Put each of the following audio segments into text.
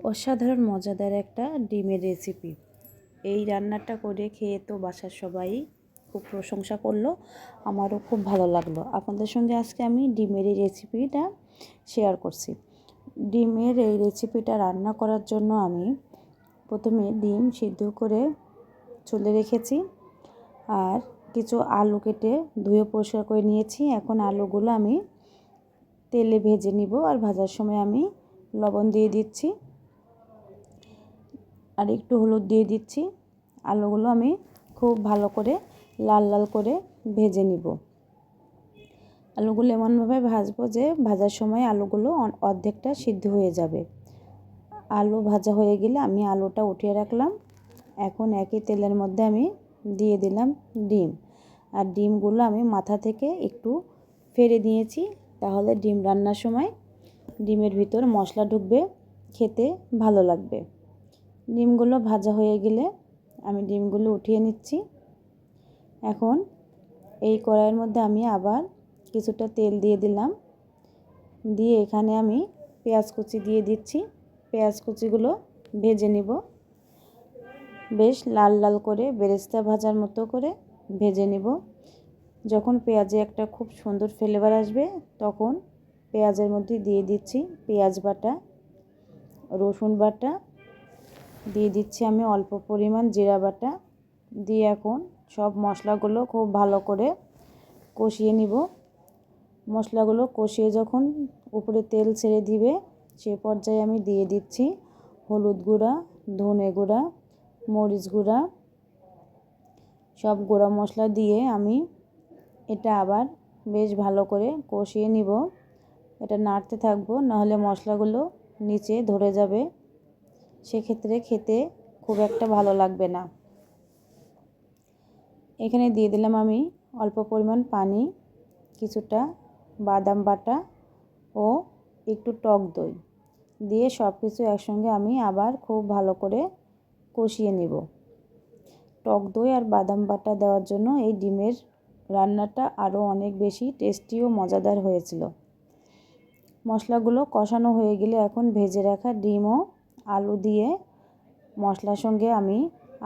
অসাধারণ মজাদার একটা ডিমের রেসিপি এই রান্নাটা করে খেয়ে তো বাসার সবাই খুব প্রশংসা করল, আমারও খুব ভালো লাগল। আপনাদের সঙ্গে আজকে আমি ডিমের এই রেসিপিটা শেয়ার করছি। ডিমের এই রেসিপিটা রান্না করার জন্য আমি প্রথমে ডিম সিদ্ধ করে চলে রেখেছি আর কিছু আলু কেটে ধুয়ে পরিষ্কার করে নিয়েছি। এখন আলুগুলো আমি তেলে ভেজে নিব আর ভাজার সময় আমি লবণ দিয়ে দিচ্ছি। আর একটু হলুদ দিয়ে দিচ্ছি। আলুগুলো আমি খুব ভালো করে লাল লাল করে ভেজে নিব। আলুগুলো এমনভাবে ভাজবো যে ভাজার সময় আলুগুলো অর্ধেকটা সিদ্ধ হয়ে যাবে। আলু ভাজা হয়ে গেলে আমি আলুটা উঠিয়ে রাখলাম। এখন একই তেলের মধ্যে আমি দিয়ে দিলাম ডিম। আর ডিমগুলো আমি মাথা থেকে একটু ফেরে দিয়েছি তাহলে ডিম রান্নার সময় ডিমের ভিতর মশলা ঢুকবে, খেতে ভালো লাগবে। ডিমগুলো ভাজা হয়ে গেলে আমি ডিমগুলো উঠিয়ে নিচ্ছি। এখন এই কড়াইয়ের মধ্যে আমি আবার কিছুটা তেল দিয়ে দিলাম। দিয়ে এখানে আমি পেঁয়াজ কুচি দিয়ে দিচ্ছি। পেঁয়াজ কুচিগুলো ভেজে নিব। বেশ লাল লাল করে বেরেস্তা ভাজার মতো করে ভেজে নিব। যখন পেঁয়াজে একটা খুব সুন্দর ফ্লেভার আসবে, তখন পেঁয়াজের মধ্যে দিয়ে দিচ্ছি পেঁয়াজ বাটা, রসুন বাটা দিয়ে দিচ্ছি আমি অল্প পরিমাণ জিরা বাটা। দিয়ে এখন সব মশলাগুলো খুব ভালো করে কষিয়ে নিব। মশলাগুলো কষিয়ে যখন উপরে তেল ছেড়ে দিবে, সে পর্যায়ে আমি দিয়ে দিচ্ছি হলুদ গুঁড়া, ধনে গুঁড়া, মরিচ গুঁড়া। সব গুঁড়া মশলা দিয়ে আমি এটা আবার বেশ ভালো করে কষিয়ে নিব। এটা নাড়তে থাকব, নাহলে মশলাগুলো নিচে ধরে যাবে। সেক্ষেত্রে খেতে খুব একটা ভালো লাগবে না। এখানে দিয়ে দিলাম আমি অল্প পরিমাণ পানি, কিছুটা বাদাম বাটা ও একটু টক দই। দিয়ে সব কিছু একসঙ্গে আমি আবার খুব ভালো করে কষিয়ে নেব। টক দই আর বাদাম বাটা দেওয়ার জন্য এই ডিমের রান্নাটা আরও অনেক বেশি টেস্টি ও মজাদার হয়েছিল। মশলাগুলো কষানো হয়ে গেলে এখন ভেজে রাখা ডিম ও আলু দিয়ে মশলার সঙ্গে আমি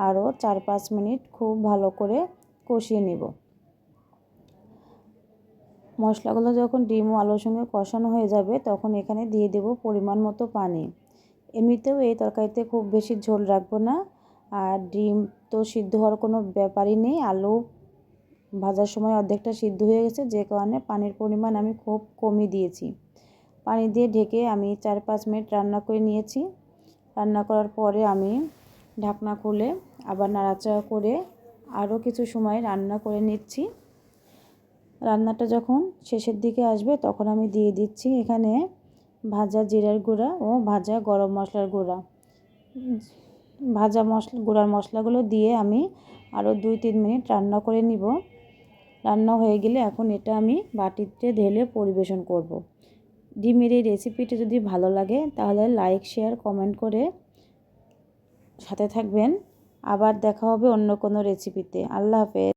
আরও চার পাঁচ মিনিট খুব ভালো করে কষিয়ে নেব। মশলাগুলো যখন ডিম ও আলুর সঙ্গে কষানো হয়ে যাবে, তখন এখানে দিয়ে দেব পরিমাণ মতো পানি। এমনিতেও এই তরকারিতে খুব বেশি ঝোল রাখব না, আর ডিম তো সিদ্ধ হওয়ার কোনো ব্যাপারই নেই। আলু ভাজার সময় অর্ধেকটা সিদ্ধ হয়ে গেছে, যে কারণে পানির পরিমাণ আমি খুব কমই দিয়েছি। পানি দিয়ে ঢেকে আমি চার পাঁচ মিনিট রান্না করে নিয়েছি। রান্না করার পরে আমি ঢাকনা খুলে আবার নাড়াচাড়া করে আরও কিছু সময় রান্না করে নিচ্ছি। রান্নাটা যখন শেষের দিকে আসবে তখন আমি দিয়ে দিচ্ছি এখানে ভাজা জিরার গুঁড়া ও ভাজা গরম মশলার গুঁড়া। ভাজা মশলা গুঁড়ার মশলাগুলো দিয়ে আমি আরও দুই তিন মিনিট রান্না করে নিব। রান্না হয়ে গেলে এখন এটা আমি বাটিতে ঢেলে পরিবেশন করব। ডিমের এই রেসিপিটি যদি ভালো লাগে, তাহলে লাইক শেয়ার কমেন্ট করে সাথে থাকবেন। আবার দেখা হবে অন্য কোনো রেসিপিতে আল্লাহ হাফেজ।